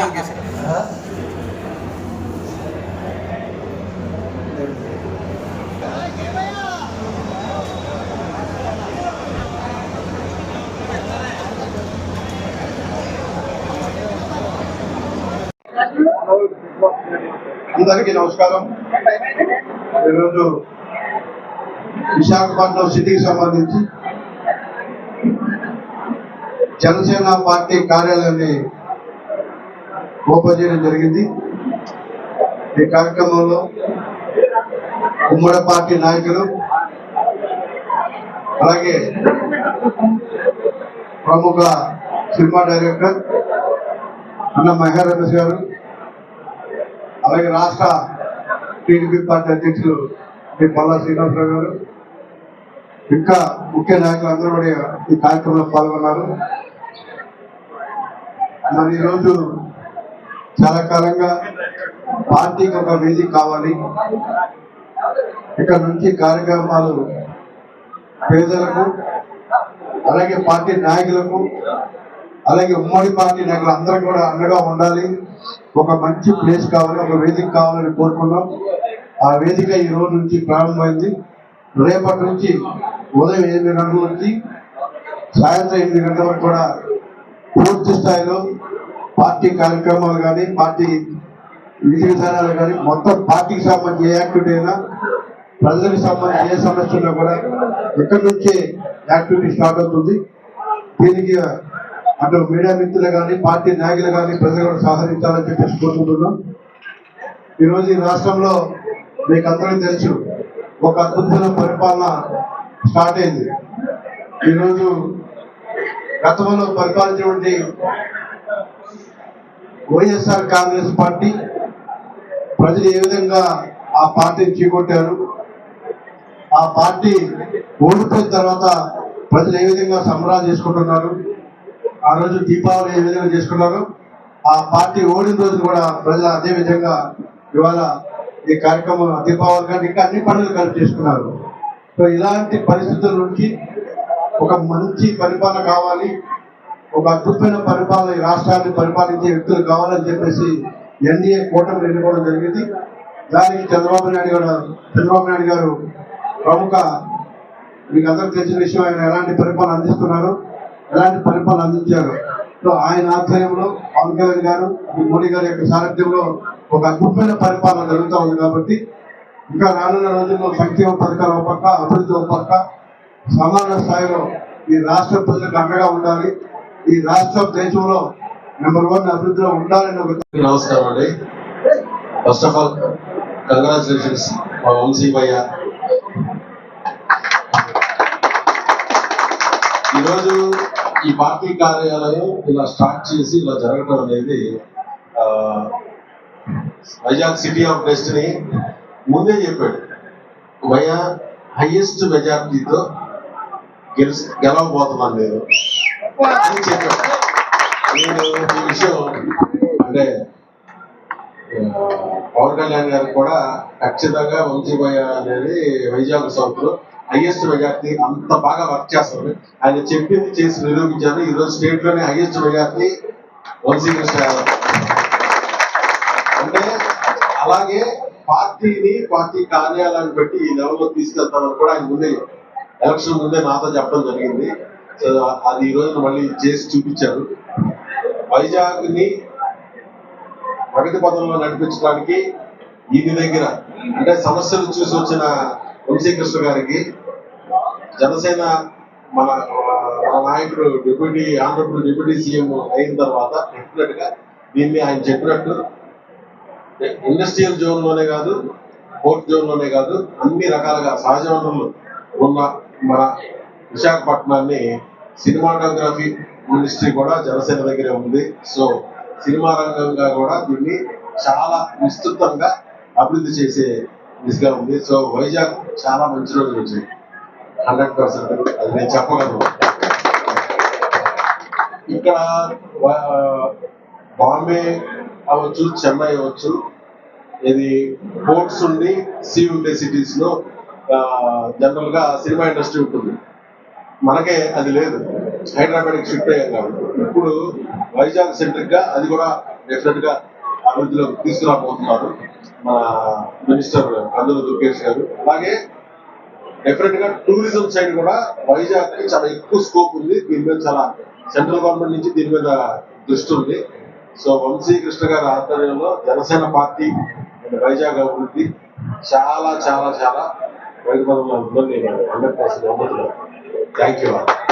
Signal case అందరికీ నమస్కారం. ఈరోజు విశాఖపట్నం సిటీకి సంబంధించి జనసేన పార్టీ కార్యాలయాన్ని మోపజేయడం చేయడం జరిగింది. ఈ కార్యక్రమంలో ఉమ్మడి పార్టీ నాయకులు అలాగే ప్రముఖ సినిమా డైరెక్టర్ అన్న మెహర్ రమేష్ గారు అలాగే రాష్ట్ర టీడీపీ పార్టీ అధ్యక్షులు శ్రీ పల్లా శ్రీనివాసరావు గారు ఇంకా ముఖ్య నాయకులు అందరూ కూడా ఈ కార్యక్రమంలో పాల్గొన్నారు. మరి ఈరోజు చాలా కాలంగా పార్టీకి ఒక వేదిక కావాలి. ఇక్కడ నుంచి కార్యక్రమాలు పేదలకు అలాగే పార్టీ నాయకులకు అలాగే ఉమ్మడి పార్టీ నాయకులు అందరూ కూడా అండగా ఉండాలి. ఒక మంచి ప్లేస్ కావాలి ఒక వేదిక కావాలని కోరుకున్నాం. ఆ వేదిక ఈ రోజు నుంచి ప్రారంభమైంది. రేపటి నుంచి ఉదయం ఎనిమిది గంటల నుంచి సాయంత్రం ఎనిమిది గంటల వరకు కూడా పూర్తి స్థాయిలో పార్టీ కార్యక్రమాలు కానీ పార్టీ విధి విధానాలు కానీ మొత్తం పార్టీకి సంబంధించి ఏ యాక్టివిటీ అయినా ప్రజలకు సంబంధించి ఏ సమస్య ఉన్నా కూడా ఇక్కడి నుంచే యాక్టివిటీ స్టార్ట్ అవుతుంది. దీనికి అటు మీడియా మిత్రులు కానీ పార్టీ నాయకులు కానీ ప్రజలు కూడా సహకరించాలని చెప్పేసి కోరుకుంటున్నాం. ఈరోజు ఈ రాష్ట్రంలో మీకు అందరికీ తెలుసు ఒక అద్భుతమైన పరిపాలన స్టార్ట్ అయింది. ఈరోజు గతంలో పరిపాలించినటువంటి వైఎస్ఆర్ కాంగ్రెస్ పార్టీ ప్రజలు ఏ విధంగా ఆ పార్టీని చీకొట్టారు? ఆ పార్టీ ఓడిపోయిన తర్వాత ప్రజలు ఏ విధంగా సంబరాలు చేసుకుంటున్నారు? ఆ రోజు దీపావళి ఏ విధంగా చేసుకున్నారు? ఆ పార్టీ ఓడిన రోజు కూడా ప్రజలు అదే విధంగా ఇవాళ ఈ కార్యక్రమం దీపావళి కానీ ఇంకా అన్ని పనులు కలిపి చేసుకున్నారు. సో ఇలాంటి పరిస్థితుల నుంచి ఒక మంచి పరిపాలన కావాలి. ఒక అద్భుతమైన పరిపాలన ఈ రాష్ట్రాన్ని పరిపాలించే వ్యక్తులు కావాలని చెప్పేసి ఎన్డీఏ కూటమి ఎన్నుకోవడం జరిగింది. దానికి చంద్రబాబు నాయుడు గారు చంద్రబాబు నాయుడు గారు ప్రముఖ మీకు అందరికి తెలిసిన విషయం ఆయన ఎలాంటి పరిపాలన అందిస్తున్నారు ఎలాంటి పరిపాలన అందించారు. సో ఆయన ఆధ్వర్యంలో పవన్ కళ్యాణ్ గారు మోడీ గారి యొక్క సారథ్యంలో ఒక అద్భుతమైన పరిపాలన జరుగుతూ ఉంది కాబట్టి ఇంకా రానున్న రోజుల్లో సంక్షేమ పథకాలు ఒక పక్క అభివృద్ధి ఒక పక్క సమాన స్థాయిలో ఈ రాష్ట్ర ప్రజలకు అండగా ఉండాలి. ఈ రాష్ట్రం దేశంలో నెంబర్ వన్ అభివృద్ధిలో ఉండాలని ఒక నమస్కారం అండి. ఫస్ట్ ఆఫ్ ఆల్ కంగ్రాచులేషన్స్ మా వంశీ భయ్య. ఈరోజు ఈ పార్టీ కార్యాలయం ఇలా స్టార్ట్ చేసి ఇలా జరగడం అనేది వైజాగ్ సిటీ ఆఫ్ డెస్టినీ ముందే చెప్పాడు. భయ్య హైయెస్ట్ మెజార్టీతో గెలిచి గెలవబోతున్నాను నేను. నేను ఈ విషయం అంటే పవన్ కళ్యాణ్ గారు కూడా ఖచ్చితంగా వంశీభయ్య అనేది వైజాగ్ సౌత్లో హైయెస్ట్ మెజార్టీ అంత బాగా వర్క్ చేస్తారు. ఆయన చెప్పింది చేసి నిరూపించారు ఈ రోజు స్టేట్లోనే హైయెస్ట్ మెజార్టీ వంశీ కృష్ణ యాదవ్ అంటే అలాగే పార్టీని పార్టీ కార్యాలయాన్ని పెట్టి ఈ లెవెల్లో తీసుకెళ్తామని కూడా ఆయన ముందే ఎలక్షన్ ముందే నాతో చెప్పడం జరిగింది. అది ఈ రోజున మళ్ళీ చేసి చూపించారు. వైజాగ్ని ప్రగతి పదంలో నడిపించడానికి ఇది దగ్గర అంటే సమస్యలు చూసి వచ్చిన వంశీకృష్ణ గారికి జనసేన మన మన నాయకుడు డిప్యూటీ ఆంధ్రప్రదేశ్ డిప్యూటీ సీఎం అయిన తర్వాత డెఫినెట్గా దీన్ని ఆయన చెప్పినట్టు ఇండస్ట్రియల్ జోన్లోనే కాదు పోర్ట్ జోన్లోనే కాదు అన్ని రకాలుగా సహజ వనరులు ఉన్న మన విశాఖపట్నాన్ని సినిమాటోగ్రఫీ ఇండస్ట్రీ కూడా జనసేన దగ్గరే ఉంది. సో సినిమా రంగంగా కూడా దీన్ని చాలా విస్తృతంగా అభివృద్ధి చేసే దిశగా ఉంది. సో వైజాగ్ చాలా మంచి రోజులు వచ్చాయి. Hundred percent. అది నేను చెప్పగలను. ఇక్కడ బాంబే అవ్వచ్చు చెన్నై అవ్వచ్చు ఇది పోర్ట్స్ ఉండి సీ ఉండే సిటీస్లో జనరల్గా సినిమా ఇండస్ట్రీ ఉంటుంది. మనకే అది లేదు. హైదరాబాద్కి షిఫ్ట్ అయ్యాం కాబట్టి. ఇప్పుడు వైజాగ్ సెంట్రిక్గా అది కూడా డెఫినెట్గా అభివృద్ధిలోకి తీసుకురాబోతున్నారు మన మినిస్టర్ కందుల దుర్గేష్ గారు. అలాగే డెఫినెట్గా టూరిజం సైడ్ కూడా వైజాగ్కి చాలా ఎక్కువ స్కోప్ ఉంది. దీని మీద చాలా సెంట్రల్ గవర్నమెంట్ నుంచి దీని మీద దృష్టి ఉంది. సో వంశీ కృష్ణ గారి ఆధ్వర్యంలో జనసేన పార్టీ వైజాగ్ అభివృద్ధి చాలా చాలా చాలా వైద్య పదంలో ఉందని నేను హండ్రెడ్ పర్సెంట్ నమ్ముతున్నాను Thank you all.